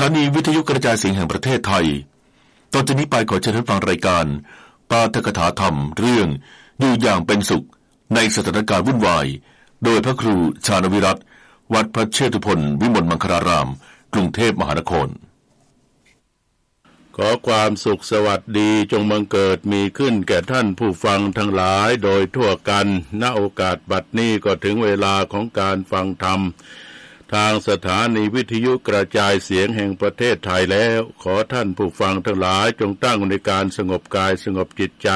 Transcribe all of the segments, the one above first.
ถานีวิทยุกระจายเสียงแห่งประเทศไทย ตอนจากนี้ไปขอเชิญท่านฟังรายการ ปาฐกถาธรรม เรื่องอยู่อย่างเป็นสุขในสถานการณ์วุ่นวาย โดยพระครูชาญวิรัตวัดพระเชตุพนวิมลมังคลาราม กรุงเทพมหานคร ขอความสุขสวัสดีจงบังเกิดมีขึ้นแก่ท่านผู้ฟังทั้งหลายโดยทั่วกัน ณโอกาสบัดนี้ก็ถึงเวลาของการฟังธรรม ทางสถานีวิทยุกระจายเสียงแห่งประเทศไทยแล้ว ขอท่านผู้ฟังทั้งหลายจงตั้งในการสงบกายสงบจิตใจ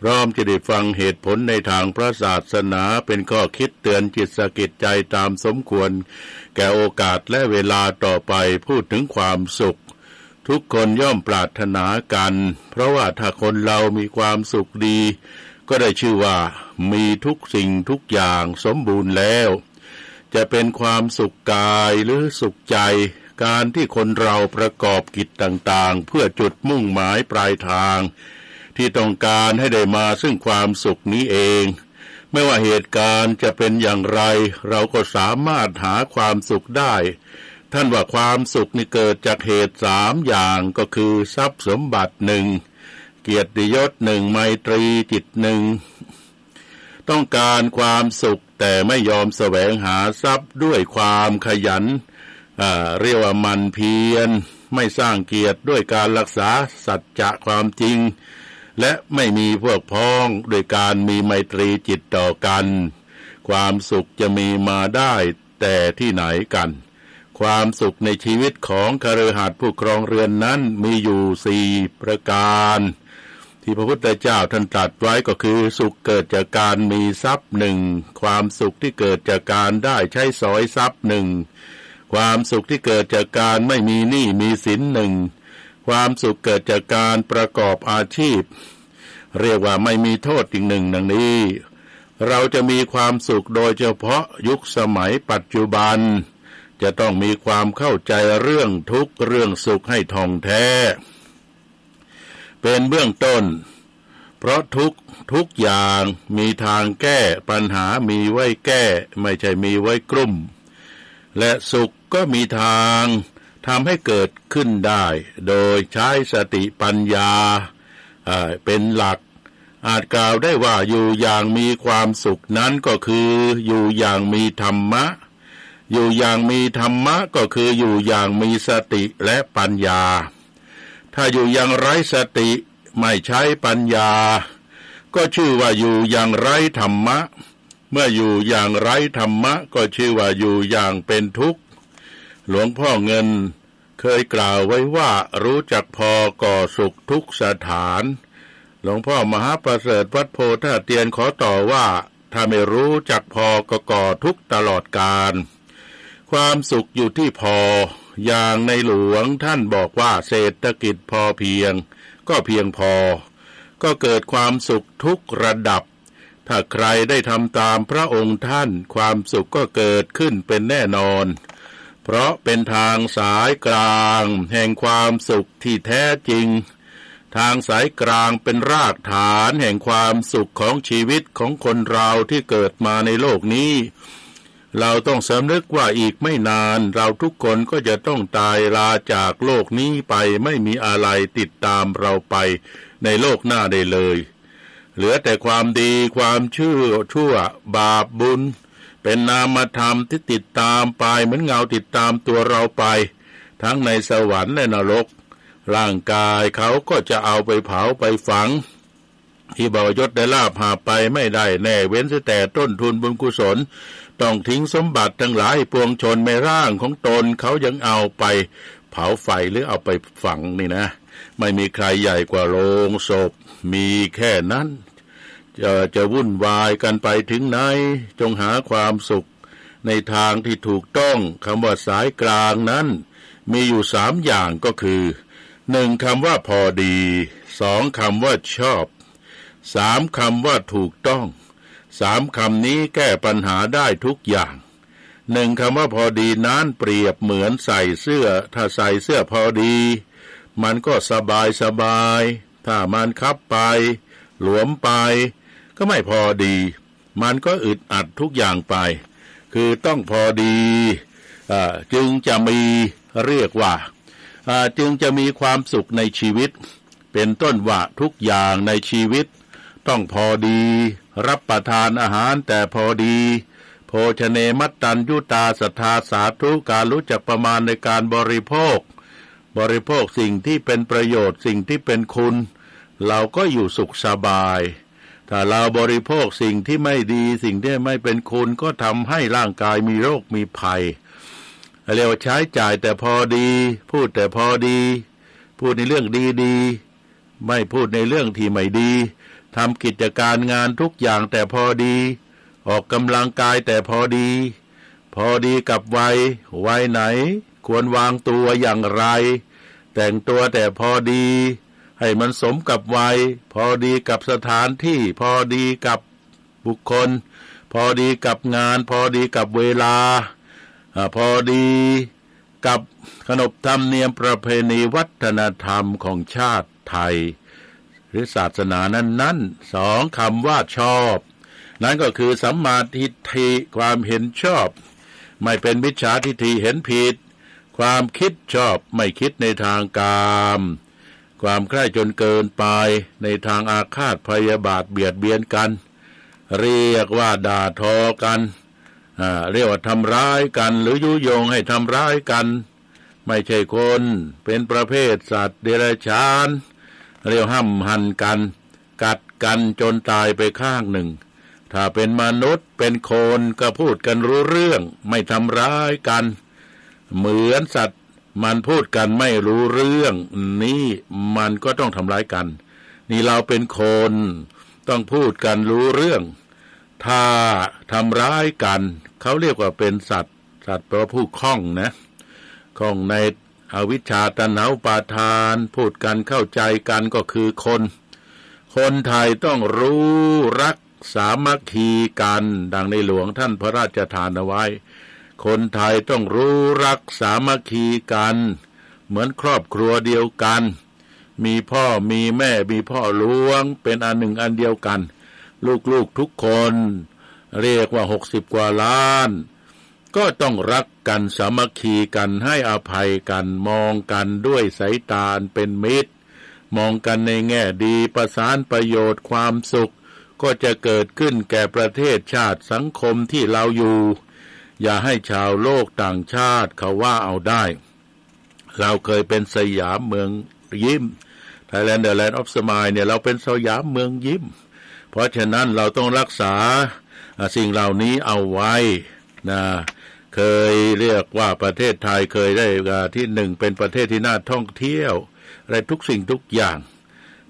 พร้อมจะได้ฟังเหตุผลในทางพระศาสนาเป็นข้อคิดเตือนจิตสกิดใจตามสมควร แก่โอกาสและเวลาต่อไปพูดถึงความสุข ทุกคนย่อมปรารถนากัน เพราะว่าถ้าคนเรามีความสุขดี ก็ได้ชื่อว่า มีทุกสิ่งทุกอย่างสมบูรณ์แล้ว จะเป็นความสุขกายหรือสุขใจ การที่คนเราประกอบกิจต่างๆ เพื่อจุดมุ่งหมายปลายทาง ที่ต้องการให้ได้มาซึ่งความสุขนี้เอง ไม่ว่าเหตุการณ์จะเป็นอย่างไร เราก็สามารถหาความสุขได้ ท่านว่าความสุขนี่เกิดจากเหตุสามอย่างก็คือทรัพย์สมบัติหนึ่งเกียรติยศหนึ่งไมตรีจิตหนึ่งต้องการความสุข แต่ไม่ยอมแสวงหาทรัพย์ด้วยความขยันเรียกว่ามันเพียร ไม่สร้างเกียรติด้วยการรักษาสัจจะความจริง และไม่มีพวกพ้องโดยการมีไมตรีจิตต่อกัน ความสุขจะมีมาได้แต่ที่ไหนกัน ความสุขในชีวิตของคฤหัสถ์ผู้ครองเรือนนั้นมีอยู่สี่ประการ ที่พระพุทธเจ้าท่านตรัสไว้ก็คือสุขเกิดจากการมีทรัพย์หนึ่งความสุขที่เกิดจากการได้ใช้สอยทรัพย์หนึ่งความสุขที่เกิดจากการไม่มีหนี้มีสินหนึ่งความสุขเกิดจากการประกอบอาชีพ เรียกว่าไม่มีโทษอีกหนึ่งดังนี้ เราจะมีความสุขโดยเฉพาะยุคสมัยปัจจุบัน จะต้องมีความเข้าใจเรื่องทุกเรื่องสุขให้ท่องแท้ เป็นเบื้องต้น เพราะทุกทุกอย่างมีทางแก้ปัญหามีไว้แก้ ไม่ใช่มีไว้กลุ่ม และสุขก็มีทางทำให้เกิดขึ้นได้ โดยใช้สติปัญญาอ่าเป็นหลัก อาจกล่าวได้ว่าอยู่อย่างมีความสุขนั้นก็คือ อยู่อย่างมีธรรมะ อยู่อย่างมีธรรมะก็คืออยู่อย่างมีสติและปัญญา ถ้าอยู่อย่างไร้สติไม่ใช้ปัญญา ก็ชื่อว่าอยู่อย่างไร้ธรรมะ เมื่ออยู่อย่างไร้ธรรมะ ก็ชื่อว่าอยู่อย่างเป็นทุกข์ หลวงพ่อเงินเคยกล่าวไว้ว่ารู้จักพอก่อสุขทุกสถาน หลวงพ่อมหาประเสริฐวัดโพธาเตียนขอต่อว่า ถ้าไม่รู้จักพอก็ก่อทุกตลอดกาลความสุขอยู่ที่พอ อย่างในหลวงท่านบอกว่าเศรษฐกิจพอเพียง ก็เพียงพอ ก็เกิดความสุขทุกระดับ ถ้าใครได้ทำตามพระองค์ท่าน ความสุขก็เกิดขึ้นเป็นแน่นอน เพราะเป็นทางสายกลาง แห่งความสุขที่แท้จริง ทางสายกลางเป็นรากฐานแห่งความสุขของชีวิตของคนเราที่เกิดมาในโลกนี้ เราต้องสำนึกว่าอีกไม่นาน เราทุกคนก็จะต้องตายลาจากโลกนี้ไปไม่มีอะไรติดตามเราไปในโลกหน้าได้เลย เหลือแต่ความดีความชื่อชั่ว บาปบุญ เป็นนามธรรมที่ติดตามไปเหมือนเงาติดตามตัวเราไป ทั้งในสวรรค์และนรก ร่างกายเขาก็จะเอาไปเผาไปฝัง ที่บวยศได้ลาบหาไปไม่ได้แน่เว้นแต่ต้นทุนบุญกุศล ต้องทิ้งสมบัติทั้งหลายปวงชนในร่างของตนเขายังเอาไป เผาไฟหรือเอาไปฝังนี่นะ ไม่มีใครใหญ่กว่าโรงศพ มีแค่นั้น จะจะวุ่นวายกันไปถึงไหน จงหาความสุข ในทางที่ถูกต้องคำว่าสายกลางนั้น มีอยู่สามอย่างก็คือหนึ่งคำว่าพอดีสองคำว่าชอบ สามคำว่าถูกต้อง สามคำนี้แก้ปัญหาได้ทุกอย่าง หนึ่งคำว่าพอดีนั้นเปรียบเหมือนใส่เสื้อ ถ้าใส่เสื้อพอดี มันก็สบายสบาย ถ้ามันคับไป หลวมไป ก็ไม่พอดี มันก็อึดอัดทุกอย่างไป คือต้องพอดีอจึงจะมีเรียกว่าจึงจะมีความสุขในชีวิต เป็นต้นว่าทุกอย่างในชีวิต ต้องพอดี รับประทานอาหารแต่พอดี โภชเนมัตตัญยุตาสทธาสาธุการรู้จักประมาณในการบริโภค บริโภคสิ่งที่เป็นประโยชน์สิ่งที่เป็นคุณ เราก็อยู่สุขสบายถ้าเราบริโภคสิ่งที่ไม่ดีสิ่งที่ไม่เป็นคุณก็ทำให้ร่างกายมีโรคมีภัยเรียกว่าใช้จ่ายแต่พอดี พูดแต่พอดี พูดในเรื่องดีๆ ไม่พูดในเรื่องที่ไม่ดี ทำกิจการงานทุกอย่างแต่พอดี ออกกำลังกายแต่พอดี พอดีกับวัย วัยไหน ควรวางตัวอย่างไร แต่งตัวแต่พอดี ให้มันสมกับวัย พอดีกับสถานที่ พอดีกับบุคคล พอดีกับงาน พอดีกับเวลาอพอดีกับขนบธรรมเนียมประเพณีวัฒนธรรมของชาติไทย หรือศาสนานั้นนั้นๆสองคำว่าชอบ นั่นก็คือสัมมาทิฏฐิความเห็นชอบ ไม่เป็นมิจฉาทิฏฐิเห็นผิด ความคิดชอบไม่คิดในทางกามความใคร่จนเกินไปในทางอาฆาตพยาบาทเบียดเบียนกัน เรียกว่าด่าทอกันอ่าเรียกว่าทำร้ายกัน หรือยุยงให้ทำร้ายกัน ไม่ใช่คนเป็นประเภทสัตว์เดรัจฉาน เรียกห้ำหันกัน กัดกันจนตายไปข้างหนึ่ง ถ้าเป็นมนุษย์เป็นคนก็พูดกันรู้เรื่อง ไม่ทำร้ายกัน เหมือนสัตว์มันพูดกันไม่รู้เรื่อง นี่มันก็ต้องทำร้ายกัน นี่เราเป็นคนต้องพูดกันรู้เรื่อง ถ้าทำร้ายกัน เขาเรียกว่าเป็นสัตว์ สัตว์แปลว่าผู้คล่องนะคล่องใน อวิชชาตนาอุปาทาน พูดกันเข้าใจกันก็คือคน คนไทยต้องรู้รักสามัคคีกัน ดังในหลวงท่านพระราชทานเอาไว้ คนไทยต้องรู้รักสามัคคีกัน เหมือนครอบครัวเดียวกัน มีพ่อมีแม่มีพ่อหลวง เป็นอันหนึ่งอันเดียวกัน ลูกๆทุกคน เรียกว่าหกสิบกว่าล้าน ก็ต้องรักกันสามัคคีกันให้อภัยกันมองกันด้วยสายตาเป็นมิตร มองกันในแง่ดีประสานประโยชน์ความสุข ก็จะเกิดขึ้นแก่ประเทศชาติสังคมที่เราอยู่ อย่าให้ชาวโลกต่างชาติเขาว่าเอาได้ เราเคยเป็นสยามเมืองยิ้ม Thailand the Land of Smile เนี่ยเราเป็นสยามเมืองยิ้ม เพราะฉะนั้นเราต้องรักษาสิ่งเหล่านี้เอาไว้นะ เคยเรียกว่าประเทศไทยเคยได้อ่าที่หนึ่งเป็นประเทศที่น่าท่องเที่ยวอะไรทุกสิ่งทุกอย่าง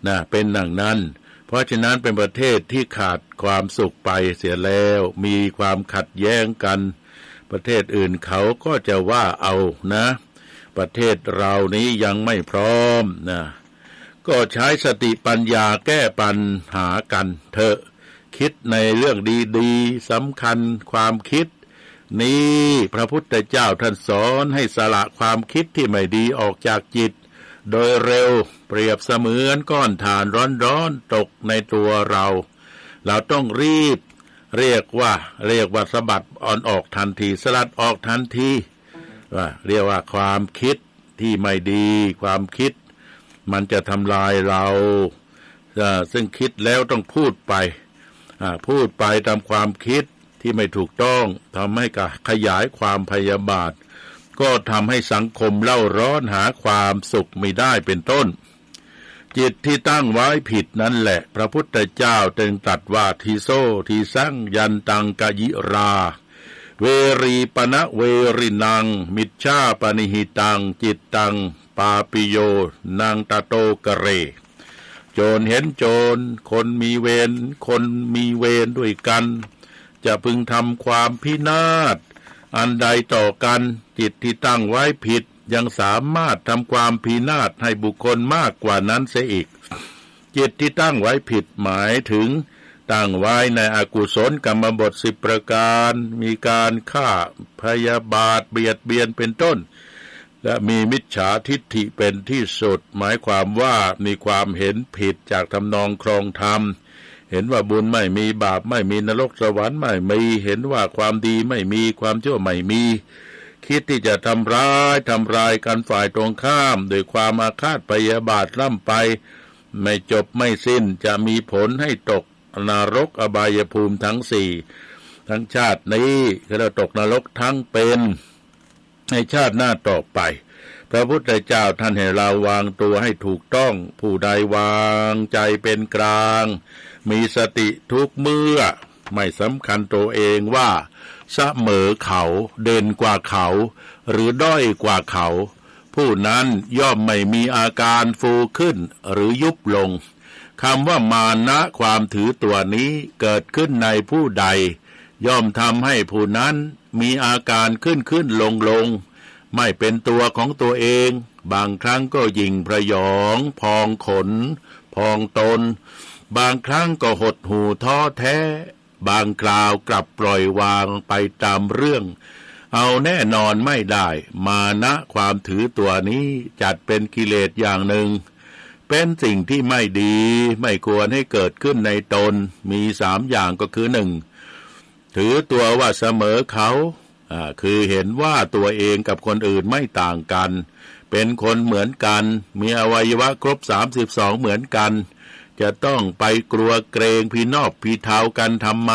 นะเป็นหนังนั้น เพราะฉะนั้นเป็นประเทศที่ขาดความสุขไปเสียแล้ว มีความขัดแย้งกัน ประเทศอื่นเขาก็จะว่าเอานะ ประเทศเรานี้ยังไม่พร้อมนะก็ใช้สติปัญญาแก้ปัญหากันเถอะคิดในเรื่องดีๆสำคัญความคิด นี้พระพุทธเจ้าท่านสอนให้สละความคิดที่ไม่ดีออกจากจิต โดยเร็วเปรียบเสมือนก้อนถ่านร้อนๆตกในตัวเรา เราต้องรีบ เรียกว่า เรียกว่าสะบัดอ่อนออกทันที สลัดออกทันทีว่าเรียกว่าความคิดที่ไม่ดีความคิด มันจะทำลายเรา ซึ่งคิดแล้วต้องพูดไปพูดไปตามความคิด ที่ไม่ถูกต้องทำให้กขยายความพยาบาท ก็ทำให้สังคมเล่าร้อนหาความสุขไม่ได้เป็นต้น จิตที่ตั้งไว้ผิดนั่นแหละ พระพุทธเจ้าจึงตรัสว่าทีโซทีสังยันตังกะยิรา เวรีปณะเวรินัง มิจฉาปนิหิตัง จิตตัง ปาปิโยนางตะโตกะเรโจรเห็นโจร คนมีเวร คนมีเวรด้วยกัน จะพึงทำความพินาศ อันใดต่อกันจิตที่ตั้งไว้ผิดยังสามารถทำความพินาศให้บุคคลมากกว่านั้นเสียอีก จิตที่ตั้งไว้ผิดหมายถึงตั้งไว้ในอกุศลกรรมบทสิบประการ มีการฆ่าพยาบาทเบียดเบียนเป็นต้น และมีมิจฉาทิฏฐิเป็นที่สุด หมายความว่ามีความเห็นผิดจากทำนองครองธรรม เห็นว่าบุญไม่มีบาปไม่มีนรกสวรรค์ไม่มีเห็นว่าความดีไม่มีความชั่วไม่มี คิดที่จะทำร้ายทำลายกันฝ่ายตรงข้ามโดยความอาฆาตพยาบาทล่ำไป ไม่จบไม่สิ้นจะมีผลให้ตกนรกอบายภูมิทั้งสี่ทั้งชาตินี้ก็จะตกนรกทั้งเป็นในชาติหน้าต่อไปพระพุทธเจ้าท่านให้เราวางตัวให้ถูกต้อง ผู้ใดวางใจเป็นกลาง มีสติทุกเมื่อ ไม่สำคัญตัวเองว่าเสมอเขาเด่นกว่าเขา หรือด้อยกว่าเขา ผู้นั้นย่อมไม่มีอาการฟูขึ้นหรือยุบลงคำว่ามานะความถือตัวนี้เกิดขึ้นในผู้ใด ย่อมทำให้ผู้นั้นมีอาการขึ้นขึ้นลงลงไม่เป็นตัวของตัวเอง บางครั้งก็ยิงพระยอง พองขน พองตน บางครั้งก็หดหูท้อแท้ บางคราวกลับปล่อยวางไปตามเรื่อง เอาแน่นอนไม่ได้ มานะความถือตัวนี้จัดเป็นกิเลสอย่างหนึ่ง เป็นสิ่งที่ไม่ดีไม่ควรให้เกิดขึ้นในตน มีสามอย่างก็คือหนึ่งถือตัวว่าเสมอเขาคือเห็นว่าตัวเองกับคนอื่นไม่ต่างกัน เป็นคนเหมือนกัน มีอวัยวะครบ32เหมือนกัน จะต้องไปกลัวเกรงพี่นอบพี่เทากันทำไม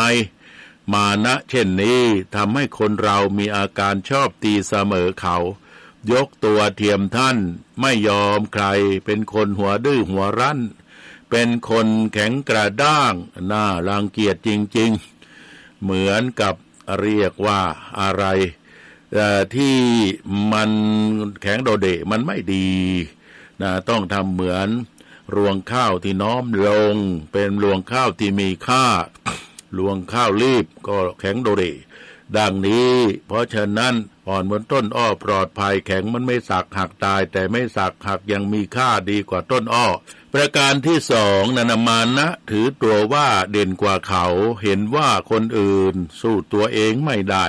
มานะเช่นนี้ทำให้คนเรามีอาการชอบตีเสมอเขา ยกตัวเทียมท่านไม่ยอมใคร เป็นคนหัวดื้อหัวรั้น เป็นคนแข็งกระด้างน่ารังเกียจจริง ๆ เหมือนกับเรียกว่าอะไรเอ่ที่มันแข็งโดดเดะมันไม่ดีนะต้องทำเหมือน รวงข้าวที่น้อมลง เป็นรวงข้าวที่มีค่ารวงข้าวรีบก็แข็งโดดเดะดังนี้ เพราะฉะนั้นอ่อนบนต้นอ้อปลอดภัยแข็งมันไม่สักหักตาย แต่ไม่สักหักยังมีค่าดีกว่าต้นอ้อ ประการที่สองนันนะมานะ ถือตัวว่าเด่นกว่าเขาเห็นว่าคนอื่น สู้ตัวเองไม่ได้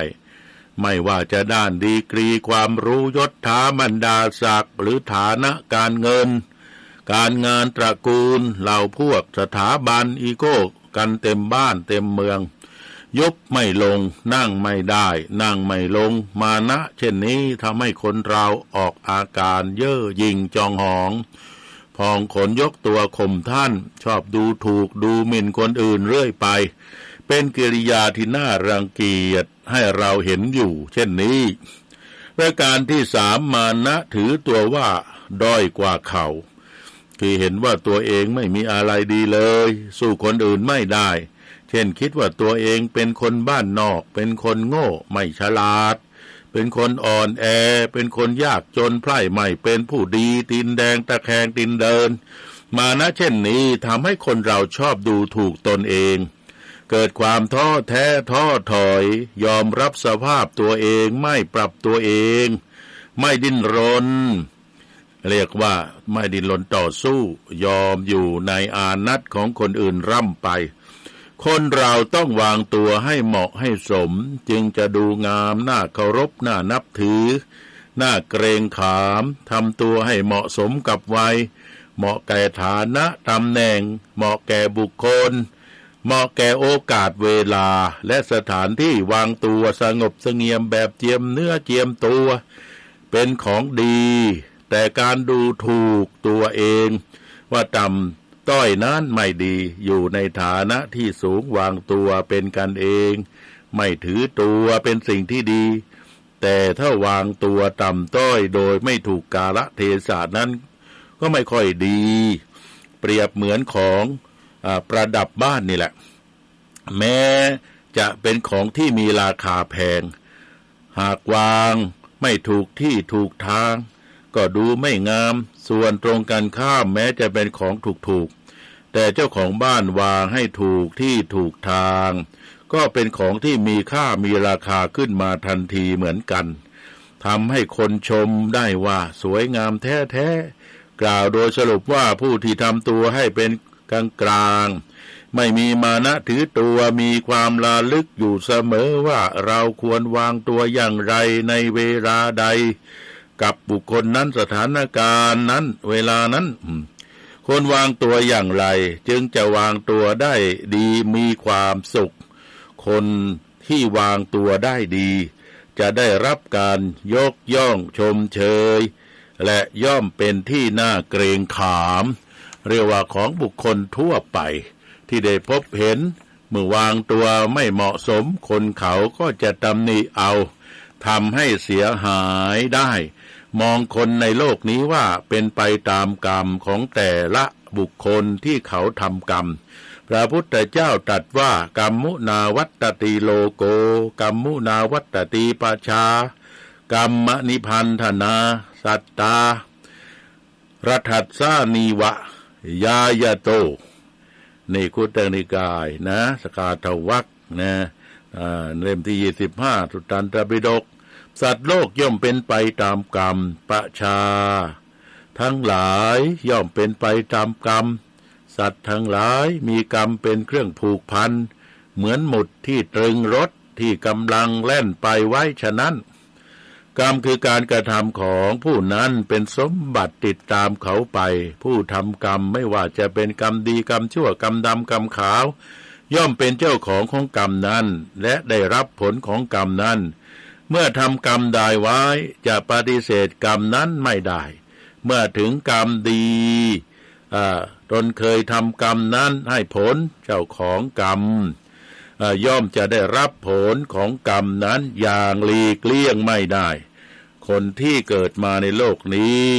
ไม่ว่าจะด้านดีกรีความรู้ยศถาบรรดาศักดิ์หรือฐานะการเงิน การงานตระกูลเหล่าพวกสถาบันอีโก้กันเต็มบ้านเต็มเมืองยบไม่ลง นั่งไม่ได้ นั่งไม่ลง มานะเช่นนี้ทำให้คนเราออกอาการเย่อหยิ่งจองหองพองขนยกตัวข่มท่าน ชอบดูถูกดูหมิ่นคนอื่นเรื่อยไป เป็นกิริยาที่น่ารังเกียจให้เราเห็นอยู่ เช่นนี้ประการที่สามมานะถือตัวว่า ด้อยกว่าเขา คือเห็นว่าตัวเองไม่มีอะไรดีเลย สู้คนอื่นไม่ได้ เช่นคิดว่าตัวเองเป็นคนบ้านนอก เป็นคนโง่ ไม่ฉลาด เป็นคนอ่อนแอ เป็นคนยากจนไพร่ไม่เป็นผู้ดีตินแดงตะแคงตินเดิน มานะเช่นนี้ทำให้คนเราชอบดูถูกตนเองเกิดความท้อแท้ท้อถอย ยอมรับสภาพตัวเองไม่ปรับตัวเอง ไม่ดิ้นรน เรียกว่าไม่ดินรนต่อสู้ ยอมอยู่ในอานัตของคนอื่นร่ำไป คนเราต้องวางตัวให้เหมาะให้สม จึงจะดูงามน่าเคารพน่านับถือ น่าเกรงขามทำตัวให้เหมาะสมกับวัย เหมาะแก่ฐานะตำแหน่ง เหมาะแก่บุคคล เหมาะแก่โอกาสเวลา และสถานที่วางตัวสงบสงี่ยมแบบเจียมเนื้อเจียมตัว เป็นของดี แต่การดูถูกตัวเอง ว่าต่ำต้อยนั้นไม่ดีอยู่ในฐานะที่สูงวางตัวเป็นกันเอง ไม่ถือตัวเป็นสิ่งที่ดี แต่ถ้าวางตัวต่ำต้อยโดยไม่ถูกกาละเทศะนั้น ก็ไม่ค่อยดี เปรียบเหมือนของอประดับบ้านนี่แหละ แม้จะเป็นของที่มีราคาแพง หากวางไม่ถูกที่ถูกทาง ก็ดูไม่งาม ส่วนตรงกันข้ามแม้จะเป็นของถูกๆ แต่เจ้าของบ้านวางให้ถูกที่ถูกทาง ก็เป็นของที่มีค่ามีราคาขึ้นมาทันทีเหมือนกันทำให้คนชมได้ว่าสวยงามแท้ๆ กล่าวโดยสรุปว่าผู้ที่ทำตัวให้เป็นกลางกลางๆไม่มีมานะถือตัวมีความลาลึกอยู่เสมอว่าเราควรวางตัวอย่างไรในเวลาใด กับบุคคลนั้นสถานการณ์นั้น เวลานั้นควรวางตัวอย่างไร จึงจะวางตัวได้ดีมีความสุข คนที่วางตัวได้ดี จะได้รับการยกย่องชมเชย และย่อมเป็นที่น่าเกรงขาม เรียกว่าของบุคคลทั่วไป ที่ได้พบเห็น เมื่อวางตัวไม่เหมาะสม คนเขาก็จะตำหนิเอาทำให้เสียหายได้ มองคนในโลกนี้ว่าเป็นไปตามกรรมของแต่ละบุคคลที่เขาทำกรรม พระพุทธเจ้าตรัสว่ากรรมมุนาวัตติโลโกกรรมมุนาวัตติปชากรรมนิพันธนา สัตตารัฐัสานีวะ ยายโตในคุตนิกายนะ สกาทวักนะเล่มที่ยี่สิบห้าสุตตันตปิฎก สัตว์โลกย่อมเป็นไปตามกรรมประชา ทั้งหลายย่อมเป็นไปตามกรรม สัตว์ทั้งหลายมีกรรมเป็นเครื่องผูกพัน เหมือนหมุดที่ตรึงรถที่กำลังแล่นไปไว้ฉะนั้น กรรมคือการกระทำของผู้นั้นเป็นสมบัติติดตามเขาไป ผู้ทำกรรมไม่ว่าจะเป็นกรรมดีกรรมชั่วกรรมดำกรรมขาว ย่อมเป็นเจ้าของของกรรมนั้น และได้รับผลของกรรมนั้น เมื่อทำกรรมใดไว้ จะปฏิเสธกรรมนั้นไม่ได้ เมื่อถึงกรรมดีตนเคยทำกรรมนั้นให้ผลเจ้าของกรรมย่อมจะได้รับผลของกรรมนั้นอย่างหลีกเลี่ยงไม่ได้ คนที่เกิดมาในโลกนี้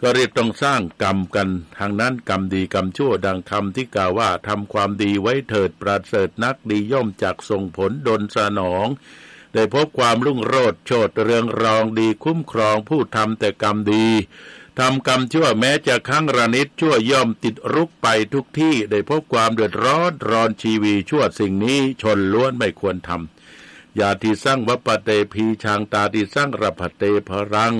ก็เรียกต้องสร้างกรรมกันทางนั้นกรรมดีกรรมชั่วดังคำที่กล่าวว่าทำความดีไว้เถิดประเสริฐนักดีย่อมจักส่งผลดลสนอง ได้พบความรุ่งโรจน์โชดเรืองรองดีคุ้มครองผู้ทำแต่กรรมดีทำกรรมชั่วแม้จะครั้งระนิดชั่วย่อมติดรุกไปทุกที่ได้พบความเดือดร้อนรอนชีวีชั่วสิ่งนี้ชนล้วนไม่ควรทำอย่าที่สร้างวัปเตพีชางตาที่สร้างรพเตพรัง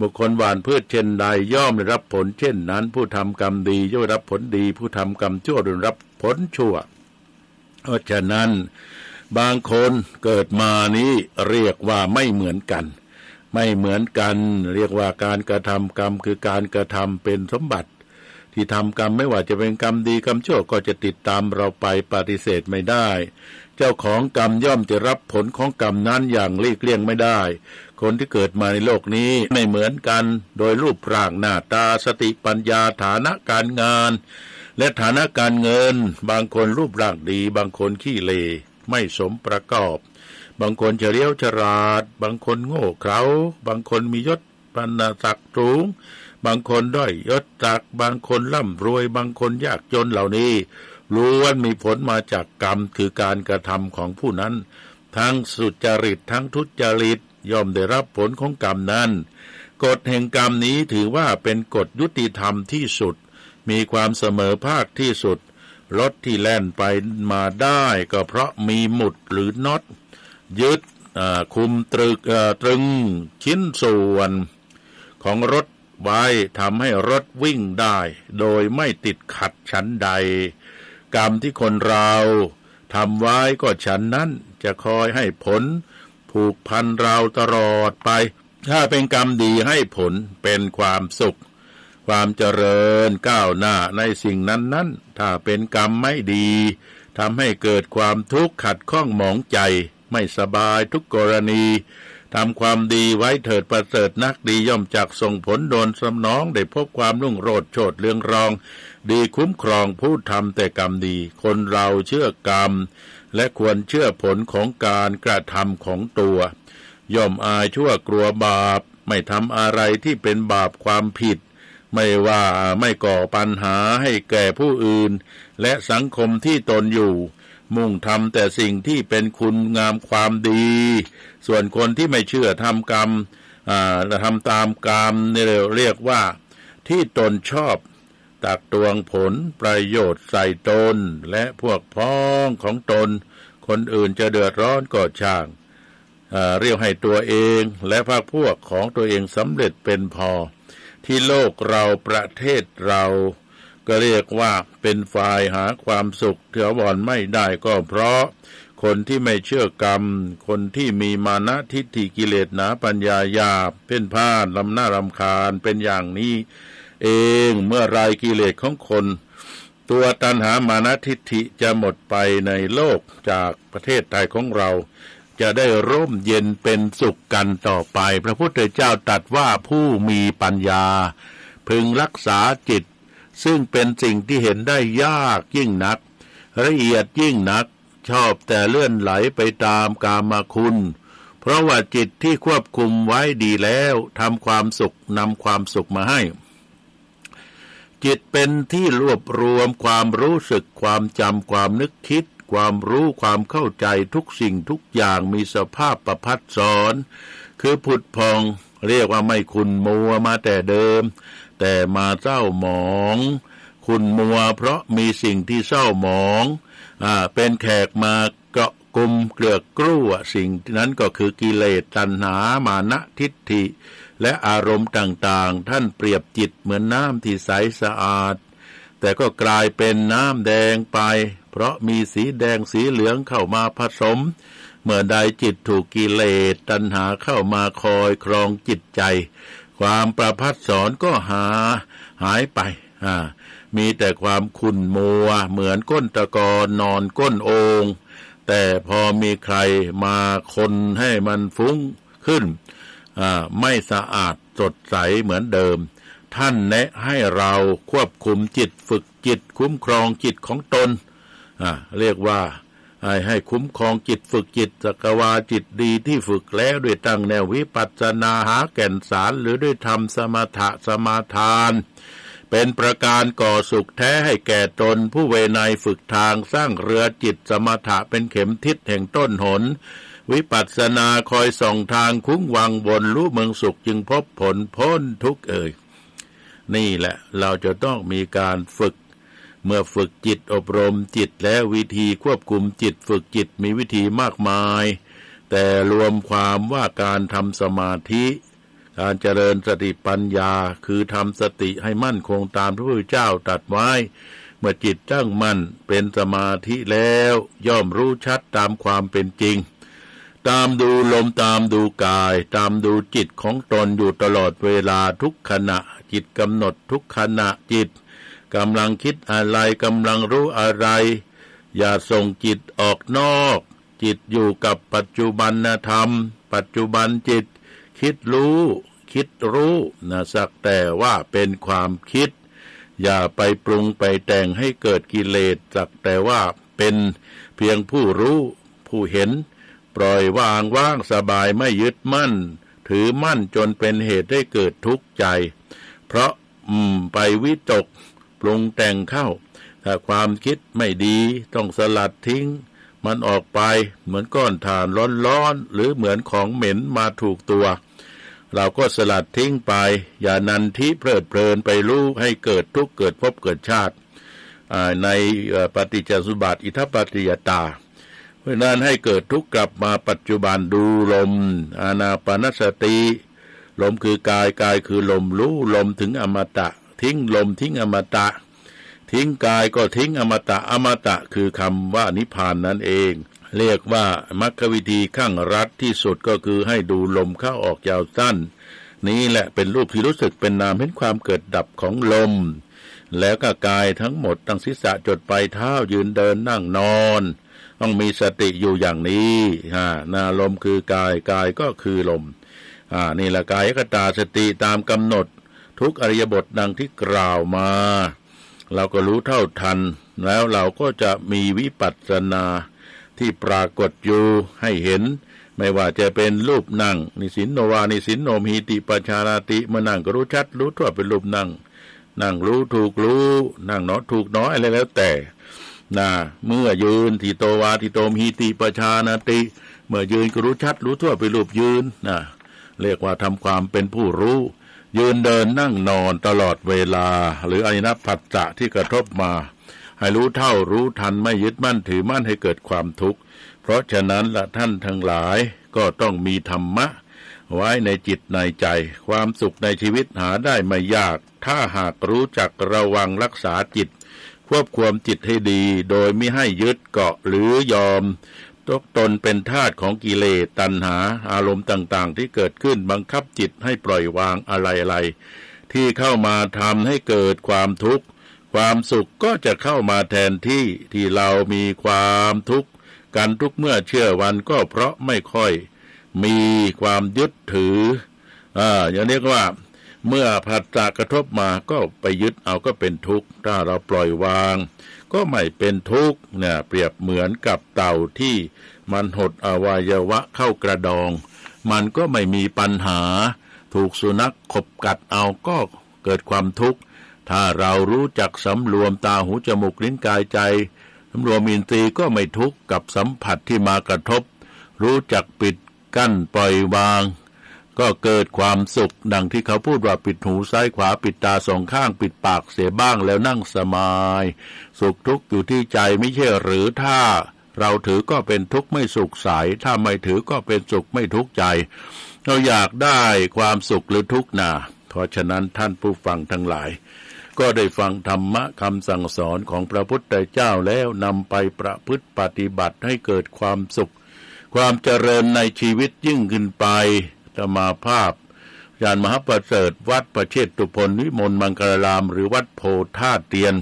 บุคคลหวานพืชเช่นใดย่อมได้รับผลเช่นนั้น ผู้ทำกรรมดีย่อมได้รับผลดี ผู้ทำกรรมชั่วได้รับผลชั่วเพราะฉะนั้น บางคนเกิดมานี้เรียกว่าไม่เหมือนกัน ไม่เหมือนกัน เรียกว่าการกระทำกรรมคือการกระทำเป็นสมบัติ ที่ทำกรรมไม่ว่าจะเป็นกรรมดีกรรมชั่วก็จะติดตามเราไปปฏิเสธไม่ได้ เจ้าของกรรมย่อมจะรับผลของกรรมนั้นอย่างหลีกเลี่ยงไม่ได้ คนที่เกิดมาในโลกนี้ไม่เหมือนกัน โดยรูปร่างหน้าตาสติปัญญาฐานะการงาน และฐานะการเงิน บางคนรูปร่างดี บางคนขี้เล ไม่สมประกอบ บางคนเฉลียวฉลาด บางคนโง่เขลาบางคนมียศบรรณศักดิ์สูง บางคนด้อยยศศักดิ์บางคนร่ำรวย บางคนยากจนเหล่านี้ล้วนมีผลมาจากกรรมคือการกระทำของผู้นั้น ทั้งสุจริตทั้งทุจริตย่อมได้รับผลของกรรมนั้น กฎแห่งกรรมนี้ถือว่าเป็นกฎยุติธรรมที่สุด มีความเสมอภาคที่สุด รถที่แล่นไปมาได้ก็เพราะมีหมุดหรือน็อตยึดคุมตรึกตรึงชิ้นส่วนของรถไว้ทำให้รถวิ่งได้ โดยไม่ติดขัดชั้นใด กรรมที่คนเราทำไว้ก็ฉันนั้นจะคอยให้ผล ผูกพันเราตลอดไป ถ้าเป็นกรรมดีให้ผลเป็นความสุข ความเจริญก้าวหน้าในสิ่งนั้นๆ ถ้าเป็นกรรมไม่ดีทำให้เกิดความทุกข์ขัดข้องหมองใจ ไม่สบายทุกกรณีทำความดีไว้เถิดประเสริฐนักดีย่อมจักส่งผลโดนสำนองได้พบความรุ่งโรจน์โชดเรืองรอง ดีคุ้มครองผู้ทำแต่กรรมดี คนเราเชื่อกรรม และควรเชื่อผลของการกระทำของตัว ย่อมอายชั่วกลัวบาป ไม่ทำอะไรที่เป็นบาปความผิด ไม่ว่าไม่ก่อปัญหาให้แก่ผู้อื่น และสังคมที่ตนอยู่ มุ่งทำแต่สิ่งที่เป็นคุณงามความดี ส่วนคนที่ไม่เชื่อทำกรรมอ่าทำตามกรรมนี่เรียกว่า ที่ตนชอบตักตวงผลประโยชน์ใส่ตน และพวกพ้องของตน คนอื่นจะเดือดร้อนก็ช่างเรียกให้ตัวเองและพรรคพวกของตัวเองสำเร็จเป็นพอ ที่โลกเราประเทศเรา ก็เรียกว่าเป็นฝ่ายหาความสุขเถื่อวอนไม่ได้ก็เพราะ คนที่ไม่เชื่อกรรม คนที่มีมานะทิฏฐิกิเลสหนาปัญญาหยาบเพ่นพ่านลำหน้ารำคาญเป็นอย่างนี้ เองเมื่อรายกิเลสของคน ตัวตัณหามานะทิฏฐิจะหมดไปในโลกจากประเทศไทยของเรา จะได้ร่มเย็นเป็นสุขกันต่อไป พระพุทธเจ้าตรัสว่าผู้มีปัญญา พึงรักษาจิต ซึ่งเป็นสิ่งที่เห็นได้ยากยิ่งนัก ละเอียดยิ่งนัก ชอบแต่เลื่อนไหลไปตามกามคุณ เพราะว่าจิตที่ควบคุมไว้ดีแล้วทำความสุขนำความสุขมาให้จิตเป็นที่รวบรวมความรู้สึกความจำความนึกคิด ความรู้ความเข้าใจทุกสิ่งทุกอย่างมีสภาพประพัดสอน คือผุดพองเรียกว่าไม่คุณมัวมาแต่เดิม แต่มาเศร้าหมอง คุณมัวเพราะมีสิ่งที่เศร้าหมองอ่าเป็นแขกมาเกาะกลุ่มเกลือกกลั้วสิ่งนั้นก็คือกิเลสตัณหามานะทิฏฐิ และอารมณ์ต่างๆ ท่านเปรียบจิตเหมือนน้ำที่ใสสะอาด แต่ก็กลายเป็นน้ำแดงไป เพราะมีสีแดงสีเหลืองเข้ามาผสม เมื่อใดจิตถูกกิเลสตัณหาเข้ามาคอยครองจิตใจ ความประพัดสอนก็หาหายไปมีแต่ความขุ่นมัวเหมือนก้นตะกอนนอนก้นโอง แต่พอมีใครมาคนให้มันฟุ้งขึ้น ไม่สะอาดสดใสเหมือนเดิม ท่านแนะให้เราควบคุมจิตฝึกจิตคุ้มครองจิตของตน เรียกว่าให้ให้คุ้มครองจิตฝึกจิตสกวาจิตดีที่ฝึกแล้วด้วยตั้งแนววิปัสสนาหาแก่นสารหรือด้วยทำสมถะสมาทาน เป็นประการก่อสุขแท้ให้แก่ตนผู้เวไนยฝึกทางสร้างเรือจิตสมถะเป็นเข็มทิศแห่งต้นหน วิปัสสนาคอยส่องทางคุ้งวังบนรู้เมืองสุขจึงพบผลพ้นทุกข์เอ่ยนี่แหละเราจะต้องมีการฝึก เมื่อฝึกจิตอบรมจิตและวิธีควบคุมจิตฝึกจิตมีวิธีมากมาย แต่รวมความว่าการทำสมาธิ การเจริญสติปัญญาคือทำสติให้มั่นคงตามพระพุทธเจ้าตรัสไว้ เมื่อจิตตั้งมั่นเป็นสมาธิแล้วย่อมรู้ชัดตามความเป็นจริง ตามดูลมตามดูกาย ตามดูจิตของตนอยู่ตลอดเวลาทุกขณะ จิตกำหนดทุกขณะจิต กำลังคิดอะไรกำลังรู้อะไร อย่าส่งจิตออกนอก จิตอยู่กับปัจจุบันธรรม ปัจจุบันจิต คิดรู้ คิดรู้นะสักแต่ว่าเป็นความคิด อย่าไปปรุงไปแต่งให้เกิดกิเลสสักแต่ว่าเป็นเพียงผู้รู้ผู้เห็น ปล่อยวางว่างสบายไม่ยึดมั่น ถือมั่นจนเป็นเหตุให้เกิดทุกข์ใจ เพราะไปวิตก ปรุงแต่งเข้า ถ้าความคิดไม่ดีต้องสลัดทิ้ง มันออกไปเหมือนก้อนถ่านร้อนๆ หรือเหมือนของเหม็นมาถูกตัว เราก็สลัดทิ้งไป อย่านันทิเพลิดเพลินไปรู้ให้เกิดทุกข์เกิดภพเกิดชาติในปฏิจจสุบัติอิทัปปัจจยตา เพราะนั้นให้เกิดทุกข์กลับมาปัจจุบันดูลม อานาปานสติ ลมคือกายกายคือลมรู้ลมถึงอมตะ ทิ้งลมทิ้งอมตะ ทิ้งกายก็ทิ้งอมตะอมตะคือคำว่านิพพานนั่นเอง เรียกว่ามรรควิธีข้างรัดที่สุดก็คือให้ดูลมเข้าออกยาวสั้น นี้แหละเป็นรูปที่รู้สึกเป็นนามเห็นความเกิดดับของลม แล้วก็กายทั้งหมดตั้งศีรษะจดปลายเท้ายืนเดินนั่งนอนต้องมีสติอยู่อย่างนี้อ่านาลมคือกาย กายก็คือลม อ่า นี่แหละกายกตาสติตามกำหนด ทุกอริยบทดังที่กล่าวมา เราก็รู้เท่าทัน แล้วเราก็จะมีวิปัสสนาที่ปรากฏอยู่ให้เห็น ไม่ว่าจะเป็นรูปนั่ง นิสินโนวา นิสินโนมหิติปชาราติเมื่อนั่งก็รู้ชัด รู้ทั่วเป็นรูปนั่ง นั่งรู้ถูกรู้ นั่งเนาะถูกเนาะอะไรแล้วแต่นะเมื่อยืนทีโตวาทีโตมหิติปชานาติ เมื่อยืนก็รู้ชัด รู้ทั่วเป็นรูปยืนนะเรียกว่าทำความเป็นผู้รู้ ยืนเดินนั่งนอนตลอดเวลา หรืออริยปัจจะที่กระทบมา ให้รู้เท่ารู้ทันไม่ยึดมั่นถือมั่นให้เกิดความทุกข์ เพราะฉะนั้นละท่านทั้งหลายก็ต้องมีธรรมะ ไว้ในจิตในใจ ความสุขในชีวิตหาได้ไม่ยาก ถ้าหากรู้จักระวังรักษาจิต ควบคุมจิตให้ดี โดยไม่ให้ยึดเกาะหรือยอม ตกตนเป็นทาสของกิเลสตัณหา อารมณ์ต่างๆ ที่เกิดขึ้นบังคับจิตให้ปล่อยวางอะไรๆที่เข้ามาทำให้เกิดความทุกข์ ความสุขก็จะเข้ามาแทนที่ที่เรามีความทุกข์ กันทุกเมื่อเชื่อวันก็เพราะไม่ค่อย มีความยึดถืออ่าอย่างนี้ก็ว่า เมื่อผัสสะกระทบมาก็ไปยึดเอาก็เป็นทุกข์ถ้าเราปล่อยวาง ก็ไม่เป็นทุกข์เนี่ยเปรียบเหมือนกับเต่าที่มันหดอวัยวะเข้ากระดอง มันก็ไม่มีปัญหา ถูกสุนัขขบกัดเอาก็เกิดความทุกข์ ถ้าเรารู้จักสำรวมตาหูจมูกลิ้นกายใจสำรวมอินทรีย์ก็ไม่ทุกข์กับสัมผัสที่มากระทบ รู้จักปิดกั้นปล่อยวาง ก็เกิดความสุขดังที่เขาพูดว่าปิดหูซ้ายขวาปิดตาสองข้างปิดปากเสียบ้างแล้วนั่งสมาย สุขทุกข์อยู่ที่ใจไม่ใช่หรือถ้าเราถือก็เป็นทุกข์ไม่สุขใสถ้าไม่ถือก็เป็นสุขไม่ทุกข์ใจ เราอยากได้ความสุขหรือทุกข์นาเพราะฉะนั้นท่านผู้ฟังทั้งหลาย ก็ได้ฟังธรรมะคำสั่งสอนของพระพุทธเจ้าแล้วนำไปประพฤติปฏิบัติให้เกิดความสุข ความเจริญในชีวิตยิ่งขึ้นไป ธรรมาภาพยานมหาประเสริฐ วัดประเชษตุพลวิมลมังคลาราม หรือวัดโพธาเตียน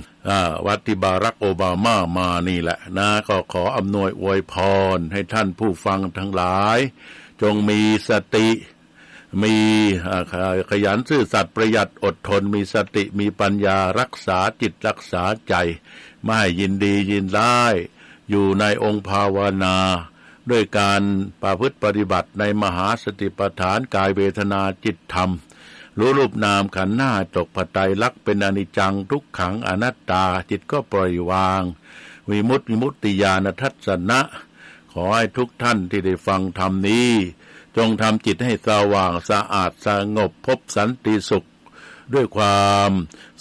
วัดที่บารักโอบามามานี่แหละนะ ก็ขออำนวยอวยพร ให้ท่านผู้ฟังทั้งหลาย จงมีสติ มีขยันซื่อสัตย์ประหยัดอดทน มีสติมีปัญญารักษาจิตรักษาใจ ไม่ยินดียินร้อยู่ในองค์ภาวนา ด้วยการประพฤติปฏิบัติในมหาสติปัฏฐานกายเวทนาจิตธรรม รู้รูปนามขันธ์หน้าตกปัจจัยลักษ์เป็นอนิจจังทุกขังอนัตตาจิตก็ปล่อยวาง วิมุตติวิมุตติญาณทัศนะ ขอให้ทุกท่านที่ได้ฟังธรรมนี้ จงทำจิตให้สว่างสะอาดสงบพบสันติสุข ด้วยความ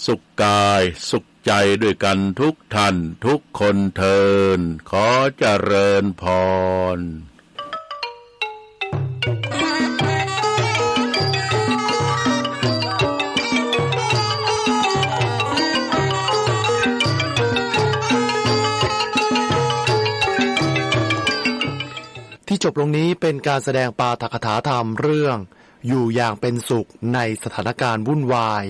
สุขกายสุข ใจด้วยกันทุกท่านทุกคนเทิน ขอเจริญพรที่จบลงนี้เป็นการแสดงปาฐกถาธรรมเรื่อง อยู่อย่างเป็นสุขในสถานการณ์วุ่นวาย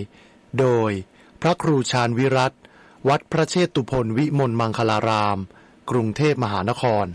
โดยพระครูชาญวิรัต วัดพระเชษตุพลวิมลมังคลาราม กรุงเทพมหานคร